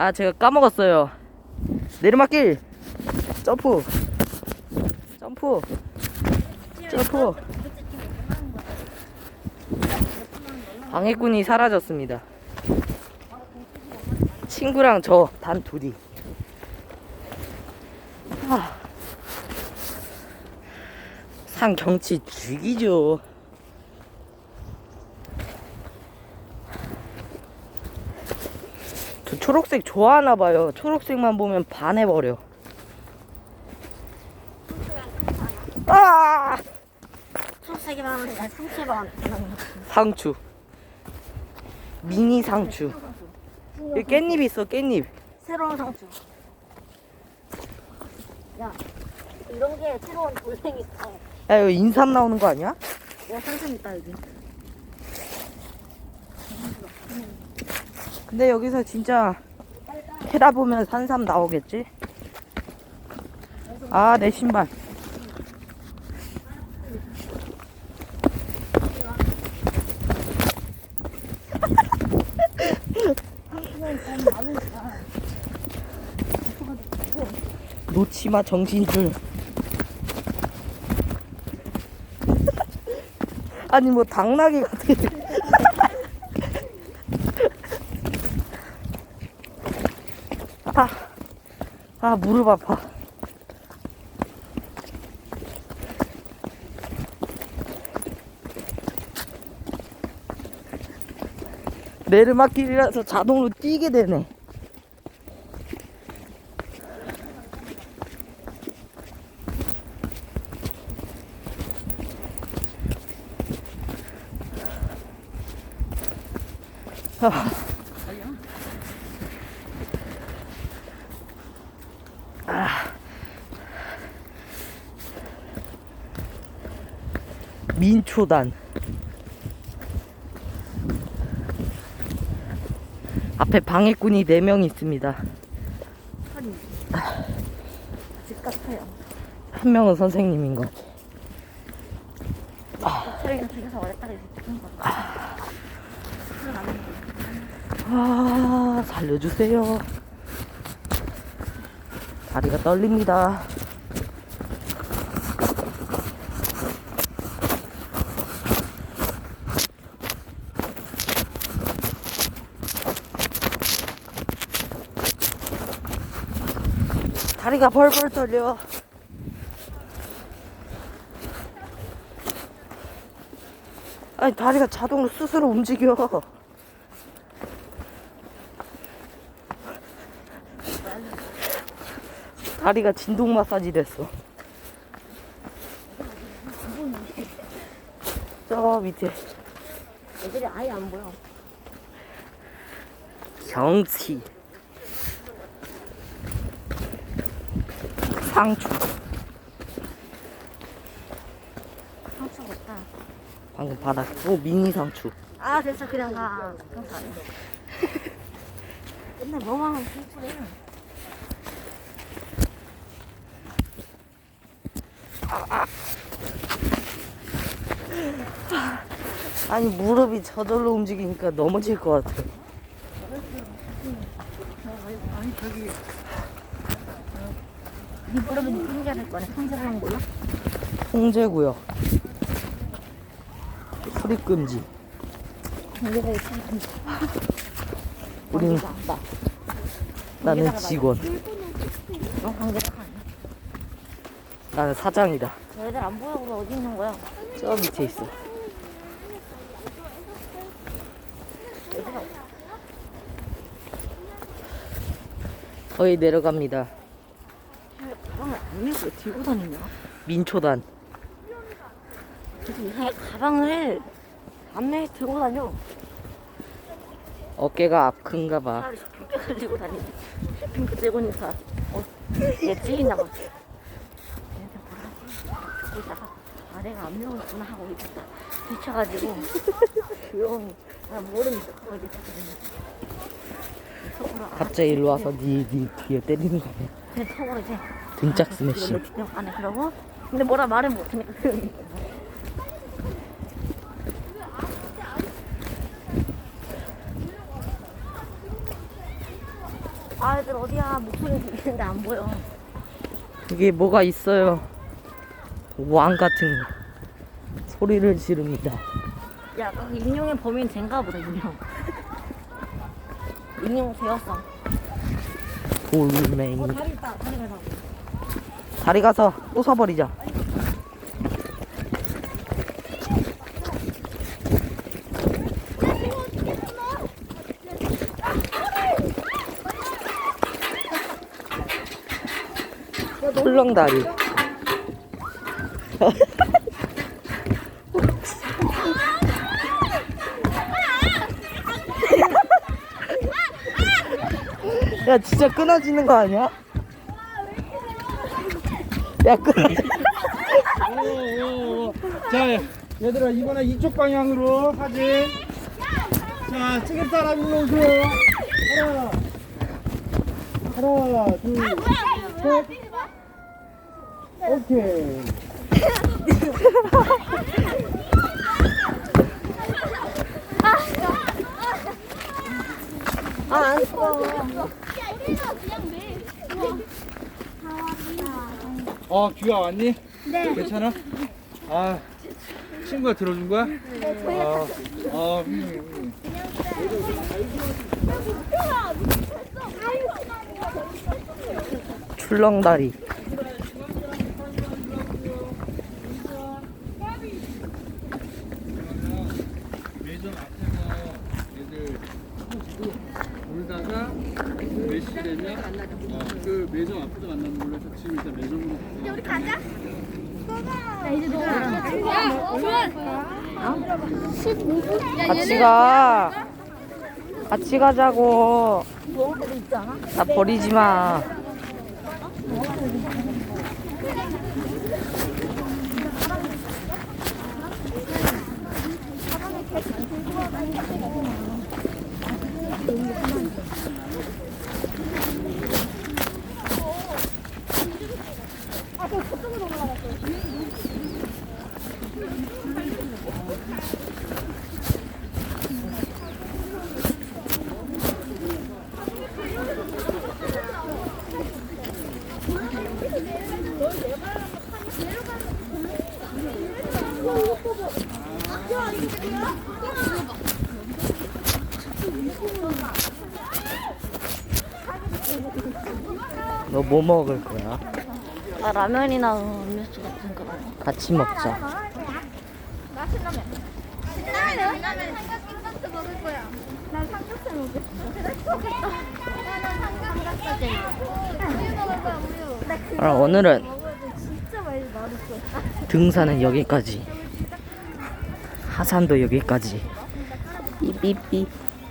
아 제가 까먹었어요. 내리막길. 점프. 점프. 점프. 방해꾼이 사라졌습니다. 친구랑 저 단 둘이. 아. 산 경치 죽이죠 초록색 좋아하나 봐요. 초록색만 보면 반해버려. 아! 하면 난 상체만 상추. 미니 상추. 여기 깻잎 있어, 깻잎. 새로운 상추. 야, 이런 게 새로운 돌멩이 있다. 야, 이거 인삼 나오는 거 아니야? 야, 상추 있다, 여기. 근데 여기서 진짜 캐다 보면 산삼 나오겠지? 아, 내 신발. 놓치마 정신줄. 아니 뭐 당나귀 같아. 아, 아 무릎 아파. 내르막길이라서 자동으로 뛰게 되네. 아. 민초단 앞에 방해꾼이 4명 있습니다 허리. 집 같아요. 한 명은 선생님인 것 트레이너 되게서 어렸다가 이렇게 찍은 거 같아. 그래, 나는 아 살려주세요 다리가 떨립니다 다리가 벌벌 떨려 아니 다리가 자동으로 스스로 움직여 다리가 진동 마사지 됐어. 저 밑에 애들이 아예 안 보여. 경치 상추 상추 같다. 방금 바닥 오 미니 상추 아, 됐어. 그냥 가. 그냥 가. 맨날 뭐만 하면 슬프네. 아니 무릎이 저절로 움직이니까 넘어질 것 같아 이 무릎은 통제할 거네. 통제하는 거야? 통제구역 출입 금지 관계자의 참 우리는 관계자. 나는 직원 너 관계자가 아니야. 나는 사장이다 저 애들 안 보여. 우리 어디 있는 거야? 저 밑에 있어. 거의 내려갑니다 가방을 안 메고 왜 들고 다니냐? 민초단 이상하게 가방을 안 메고 들고 다녀. 어깨가 큰가 봐 차라리 쇼핑백을 들고 다니지. 쇼핑백 들고 있는 사람. 어, 얘 찔리나 봐. 얘한테 뭐라 하지? 듣고 있다가 아 내가 안 메고 있구나 하고 있다가 뒤쳐가지고 조용히 아 모르는 척하고 이렇게 속으로 아 갑자기 일로 와서 니, 니 뒤에 때리는 거야 그냥 속으로 이제 등짝 스매시 뒷담 안에 그러고? 근데 뭐라 말을 못하니까 그러니까 아 얘들 어디야? 목소리 들리는데 안 보여. 여기 뭐가 있어요. 왕 같은 소리를 지릅니다. 야 거기 인형의 범인 젠가 보다 인형. 인형 되었어. 돌멩이. 어 다리 있다 다리 가서 다리 가서 부숴버리자. 출렁다리. 야 진짜 끊어지는 거 아니야? 야 끊어지. 오오 오. 자, 얘들아 이번에 이쪽 방향으로 사진. 자, 찍을 사람 일로 오세요. 하나, 하나, 둘, 셋. 오케이. 아안 써. 어, 귀가 왔니? 네. 괜찮아? 아, 친구가 들어준 거야? 네. 아, 아, 음, 음. 출렁다리. 매점 앞에서 애들 놀다가 몇 시 되면 어, 그 매점 앞에서 만나는 걸로 해서 지금 일단 매점으로 가자. 같이 가. 같이 가자고. 나 버리지 마. 너 뭐 먹을 거야? 나 라면이나 음료수 같은 거 먹어. 같이 먹자. 나는 왜냐면 삼각김밥도 먹을 거야. 난 삼겹살 먹을 거야. 나는 삼겹살. 우유 먹을 거야, 우유. 나 그거 그럼 오늘은 먹어도 진짜 많이 맛있어. 등산은 여기까지. 하산도 여기까지. 삐삐삐.